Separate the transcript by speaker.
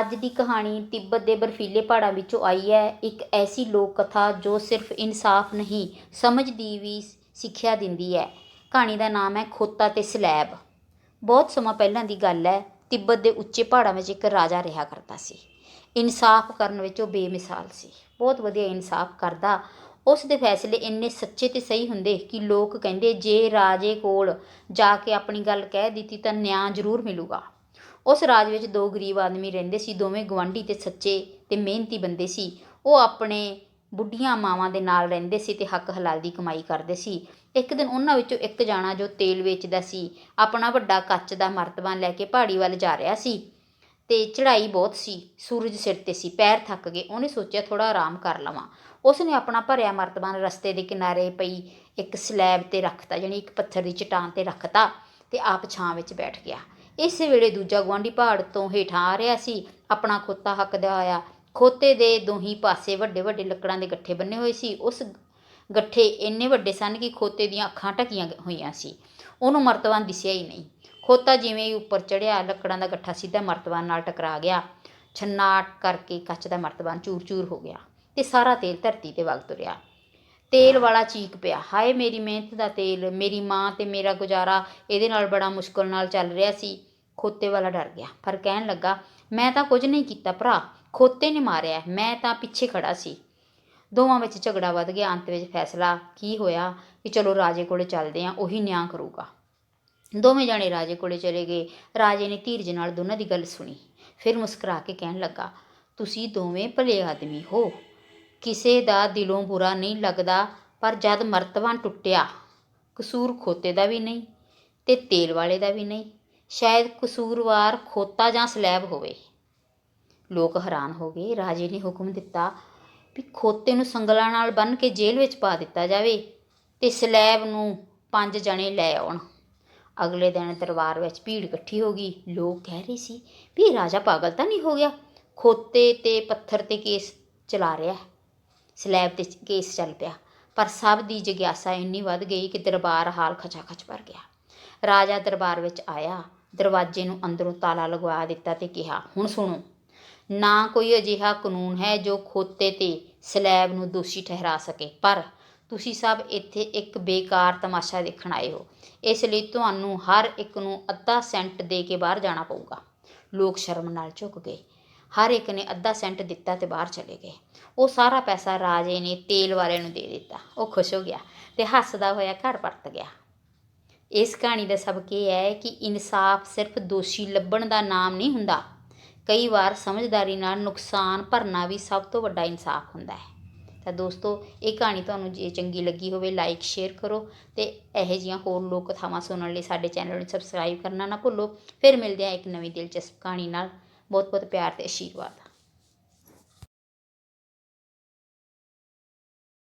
Speaker 1: ਅੱਜ ਦੀ ਕਹਾਣੀ ਤਿੱਬਤ ਦੇ ਬਰਫੀਲੇ ਪਹਾੜਾਂ ਵਿੱਚੋਂ ਆਈ ਹੈ। ਇੱਕ ਐਸੀ ਲੋਕ ਕਥਾ ਜੋ ਸਿਰਫ ਇਨਸਾਫ ਨਹੀਂ, ਸਮਝ ਦੀ ਵੀ ਸਿੱਖਿਆ ਦਿੰਦੀ ਹੈ। ਕਹਾਣੀ ਦਾ ਨਾਮ ਹੈ ਖੋਤਾ ਤੇ ਸਲੈਬ। ਬਹੁਤ ਸਮਾਂ ਪਹਿਲਾਂ ਦੀ ਗੱਲ ਹੈ, ਤਿੱਬਤ ਦੇ ਉੱਚੇ ਪਹਾੜਾਂ ਵਿੱਚ ਇੱਕ ਰਾਜਾ ਰਿਹਾ ਕਰਦਾ ਸੀ। ਇਨਸਾਫ ਕਰਨ ਵਿੱਚ ਉਹ ਬੇਮਿਸਾਲ ਸੀ। ਬਹੁਤ ਵਧੀਆ ਇਨਸਾਫ ਕਰਦਾ। ਉਸ ਦੇ ਫੈਸਲੇ ਇੰਨੇ ਸੱਚੇ ਤੇ ਸਹੀ ਹੁੰਦੇ ਕਿ ਲੋਕ ਕਹਿੰਦੇ, ਜੇ ਰਾਜੇ ਕੋਲ ਜਾ ਕੇ ਆਪਣੀ ਗੱਲ ਕਹਿ ਦਿੱਤੀ ਤਾਂ ਨਿਆਂ ਜ਼ਰੂਰ ਮਿਲੂਗਾ। ਉਸ ਰਾਜ ਵਿੱਚ ਦੋ ਗਰੀਬ ਆਦਮੀ ਰਹਿੰਦੇ ਸੀ, ਦੋਵੇਂ ਗੁਆਂਢੀ ਤੇ ਸੱਚੇ ਤੇ ਮਿਹਨਤੀ ਬੰਦੇ ਸੀ। ਉਹ ਆਪਣੇ ਬੁੱਢੀਆਂ ਮਾਵਾਂ ਦੇ ਨਾਲ ਰਹਿੰਦੇ ਸੀ ਤੇ ਹੱਕ ਹਲਾਲ ਦੀ ਕਮਾਈ ਕਰਦੇ ਸੀ। ਇੱਕ ਦਿਨ ਉਹਨਾਂ ਵਿੱਚੋਂ ਇੱਕ ਜਾਣਾ ਜੋ ਤੇਲ ਵੇਚਦਾ ਸੀ, ਆਪਣਾ ਵੱਡਾ ਕੱਚ ਦਾ ਮਰਤਬਾਨ ਲੈ ਕੇ ਪਹਾੜੀ ਵੱਲ ਜਾ ਰਿਹਾ ਸੀ ਤੇ ਚੜ੍ਹਾਈ ਬਹੁਤ ਸੀ, ਸੂਰਜ ਸਿਰ ਤੇ ਸੀ, ਪੈਰ ਥੱਕ ਗਏ। ਉਹਨੇ ਸੋਚਿਆ ਥੋੜਾ ਆਰਾਮ ਕਰ ਲਵਾਂ। ਉਸ ਨੇ ਆਪਣਾ ਭਰਿਆ ਮਰਤਬਾਨ ਰਸਤੇ ਦੇ ਕਿਨਾਰੇ ਪਈ ਇੱਕ ਸਲੈਬ ਤੇ ਰੱਖਤਾ, ਯਾਨੀ ਇੱਕ ਪੱਥਰ ਦੀ ਚਟਾਨ ਤੇ ਰੱਖਤਾ ਤੇ ਆਪ ਛਾਂ ਵਿੱਚ ਬੈਠ ਗਿਆ। ਇਸੇ ਵੇਲੇ ਦੂਜਾ ਗੁਆਂਢੀ ਪਹਾੜ ਤੋਂ ਹੇਠਾਂ ਆ ਰਿਹਾ ਸੀ। ਆਪਣਾ ਖੋਤਾ ਹੱਕਦਾ ਹੋਇਆ ਖੋਤੇ ਦੇ ਦੋਹੀਂ ਪਾਸੇ ਵੱਡੇ ਵੱਡੇ ਲੱਕੜਾਂ ਦੇ ਗੱਠੇ ਬੰਨੇ ਹੋਏ ਸੀ। ਉਸ ਗੱਠੇ ਇੰਨੇ ਵੱਡੇ ਸਨ ਕਿ ਖੋਤੇ ਦੀਆਂ ਅੱਖਾਂ ਢਕੀਆਂ ਹੋਈਆਂ ਸੀ। ਉਹਨੂੰ ਮਰਤਬਾਨ ਦਿਸਿਆ ਹੀ ਨਹੀਂ। ਖੋਤਾ ਜਿਵੇਂ ਹੀ ਉੱਪਰ ਚੜਿਆ ਲੱਕੜਾਂ ਦਾ ਗੱਠਾ ਸਿੱਧਾ ਮਰਤਬਾਨ ਨਾਲ ਟਕਰਾ ਗਿਆ। ਛੰਨਾਟ ਕਰਕੇ ਕੱਚ ਦਾ ਮਰਤਬਾਨ ਚੂਰ-ਚੂਰ ਹੋ ਗਿਆ ਤੇ ਸਾਰਾ ਤੇਲ ਧਰਤੀ ਤੇ ਵਗ ਤੁਰਿਆ। ਤੇਲ ਵਾਲਾ ਚੀਕ ਪਿਆ। ਹਾਏ, ਮੇਰੀ ਮਿਹਨਤ ਦਾ ਤੇਲ, ਮੇਰੀ ਮਾਂ ਤੇ ਮੇਰਾ ਗੁਜ਼ਾਰਾ ਇਹਦੇ ਨਾਲ ਬੜਾ ਮੁਸ਼ਕਲ ਨਾਲ ਚੱਲ ਰਿਹਾ ਸੀ। ਖੋਤੇ ਵਾਲਾ ਡਰ ਗਿਆ, ਪਰ ਕਹਿਣ ਲੱਗਾ, ਮੈਂ ਤਾਂ ਕੁਝ ਨਹੀਂ ਕੀਤਾ ਭਰਾ, ਖੋਤੇ ਨੇ ਮਾਰਿਆ, ਮੈਂ ਤਾਂ ਪਿੱਛੇ ਖੜਾ ਸੀ। ਦੋਵਾਂ ਵਿੱਚ ਝਗੜਾ ਵੱਧ ਗਿਆ, ਅੰਤ ਵਿੱਚ ਫੈਸਲਾ ਕੀ ਹੋਇਆ ਕਿ ਚਲੋ ਰਾਜੇ ਕੋਲੇ ਚੱਲਦੇ ਆਂ ਉਹੀ ਨਿਆਂ ਕਰੂਗਾ। ਦੋਵੇਂ ਜਾਣੇ ਰਾਜੇ ਕੋਲੇ ਚਲੇ ਗਏ। ਰਾਜੇ ਨੇ ਧੀਰਜ ਨਾਲ ਦੋਨਾਂ ਦੀ ਗੱਲ ਸੁਣੀ। ਫਿਰ ਮੁਸਕਰਾ ਕੇ ਕਹਿਣ ਲੱਗਾ, ਤੁਸੀਂ ਦੋਵੇਂ ਭਲੇ ਆਦਮੀ ਹੋ। ਕਿਸੇ ਦਾ ਦਿਲੋਂ ਬੁਰਾ ਨਹੀਂ ਲੱਗਦਾ, ਪਰ ਜਦ ਮਰਤਬਾਨ ਟੁੱਟਿਆ, ਕਸੂਰ ਖੋਤੇ ਦਾ ਵੀ ਨਹੀਂ ਤੇ ਤੇਲ ਵਾਲੇ ਦਾ ਵੀ ਨਹੀਂ। ਸ਼ਾਇਦ ਕਸੂਰਵਾਰ ਖੋਤਾ ਜਾਂ ਸਲੈਬ ਹੋਵੇ। ਲੋਕ ਹੈਰਾਨ ਹੋ ਗਏ। ਰਾਜੇ ਨੇ ਹੁਕਮ ਦਿੱਤਾ ਵੀ ਖੋਤੇ ਨੂੰ ਸੰਗਲਾਂ ਨਾਲ ਬੰਨ੍ਹ ਕੇ ਜੇਲ੍ਹ ਵਿੱਚ ਪਾ ਦਿੱਤਾ ਜਾਵੇ ਤੇ ਸਲੈਬ ਨੂੰ ਪੰਜ ਜਣੇ ਲੈ ਆਉਣ। ਅਗਲੇ ਦਿਨ ਦਰਬਾਰ ਵਿੱਚ ਭੀੜ ਇਕੱਠੀ ਹੋ ਗਈ। ਲੋਕ ਕਹਿ ਰਹੇ ਸੀ ਵੀ ਰਾਜਾ ਪਾਗਲ ਤਾਂ ਨਹੀਂ ਹੋ ਗਿਆ? ਖੋਤੇ ਤੇ ਪੱਥਰ ਤੇ ਕੇਸ ਚਲਾ ਰਿਹਾ। ਸਲੈਬ ਤੇ ਕੇਸ ਚੱਲ ਪਿਆ। ਪਰ ਸਭ ਦੀ ਜਿਗਿਆਸਾ ਇੰਨੀ ਵੱਧ ਗਈ ਕਿ ਦਰਬਾਰ ਹਾਲ ਖਚਾਖਚ ਭਰ ਗਿਆ। ਰਾਜਾ ਦਰਬਾਰ ਵਿੱਚ ਆਇਆ, ਦਰਵਾਜ਼ੇ ਨੂੰ ਅੰਦਰੋਂ ਤਾਲਾ ਲਗਵਾ ਦਿੱਤਾ ਤੇ ਕਿਹਾ, ਹੁਣ ਸੁਣੋ, ਨਾ ਕੋਈ ਅਜਿਹਾ ਕਾਨੂੰਨ ਹੈ ਜੋ ਖੋਤੇ ਤੇ ਸਲੈਬ ਨੂੰ ਦੋਸ਼ੀ ਠਹਿਰਾ ਸਕੇ, ਪਰ ਤੁਸੀਂ ਸਭ ਇੱਥੇ ਇੱਕ ਬੇਕਾਰ ਤਮਾਸ਼ਾ ਦੇਖਣ ਆਏ ਹੋ। ਇਸ ਲਈ ਤੁਹਾਨੂੰ ਹਰ ਇੱਕ ਨੂੰ ਅੱਧਾ ਸੈਂਟ ਦੇ ਕੇ ਬਾਹਰ ਜਾਣਾ ਪਊਗਾ। ਲੋਕ ਸ਼ਰਮ ਨਾਲ ਝੁਕ ਗਏ। ਹਰ ਇੱਕ ਨੇ ਅੱਧਾ ਸੈਂਟ ਦਿੱਤਾ ਤੇ ਬਾਹਰ ਚਲੇ ਗਏ। ਉਹ ਸਾਰਾ ਪੈਸਾ ਰਾਜੇ ਨੇ ਤੇਲ ਵਾਲੇ ਨੂੰ ਦੇ ਦਿੱਤਾ। ਉਹ ਖੁਸ਼ ਹੋ ਗਿਆ ਤੇ ਹੱਸਦਾ ਹੋਇਆ ਘਰ ਪਰਤ ਗਿਆ। ਇਸ ਕਹਾਣੀ ਦਾ ਸਬਕ ਇਹ ਹੈ ਕਿ ਇਨਸਾਫ ਸਿਰਫ ਦੋਸ਼ੀ ਲੱਭਣ ਦਾ ਨਾਮ ਨਹੀਂ ਹੁੰਦਾ। ਕਈ ਵਾਰ ਸਮਝਦਾਰੀ ਨਾਲ ਨੁਕਸਾਨ ਭਰਨਾ ਵੀ ਸਭ ਤੋਂ ਵੱਡਾ ਇਨਸਾਫ ਹੁੰਦਾ ਹੈ। ਤਾਂ ਦੋਸਤੋ, ਇਹ ਕਹਾਣੀ ਤੁਹਾਨੂੰ ਜੇ ਚੰਗੀ ਲੱਗੀ ਹੋਵੇ ਲਾਈਕ ਸ਼ੇਅਰ ਕਰੋ ਤੇ ਇਹੋ ਜਿਹੀਆਂ ਹੋਰ ਲੋਕ ਕਥਾਵਾਂ ਸੁਣਨ ਲਈ ਸਾਡੇ ਚੈਨਲ ਨੂੰ ਸਬਸਕ੍ਰਾਈਬ ਕਰਨਾ ਨਾ ਭੁੱਲੋ। ਫਿਰ ਮਿਲਦੇ ਹਾਂ ਇੱਕ ਨਵੀਂ ਦਿਲਚਸਪ ਕਹਾਣੀ ਨਾਲ। ਬਹੁਤ ਬਹੁਤ ਪਿਆਰ ਅਤੇ ਆਸ਼ੀਰਵਾਦ